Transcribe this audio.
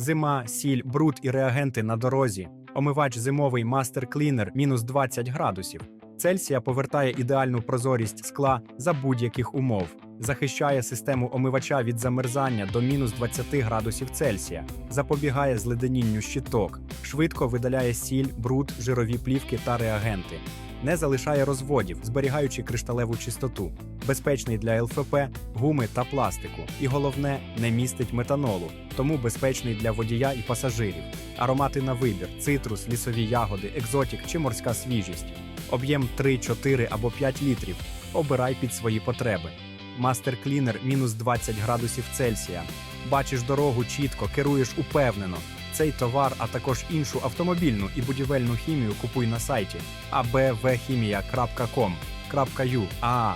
Зима, сіль, бруд і реагенти на дорозі. Омивач зимовий Master Cleaner мінус 20 градусів. Цельсія повертає ідеальну прозорість скла за будь-яких умов, захищає систему омивача від замерзання до мінус 20 градусів Цельсія, запобігає зледенінню щиток, швидко видаляє сіль, бруд, жирові плівки та реагенти, не залишає розводів, зберігаючи кришталеву чистоту, безпечний для ЛФП, гуми та пластику. І головне, не містить метанолу, тому безпечний для водія і пасажирів. Аромати на вибір: цитрус, лісові ягоди, екзотік чи морська свіжість. Об'єм 3, 4 або 5 літрів. Обирай під свої потреби. Мастер Клінер мінус 20 градусів Цельсія. Бачиш дорогу чітко, керуєш упевнено. Цей товар, а також іншу автомобільну і будівельну хімію купуй на сайті abvchimia.com.ua.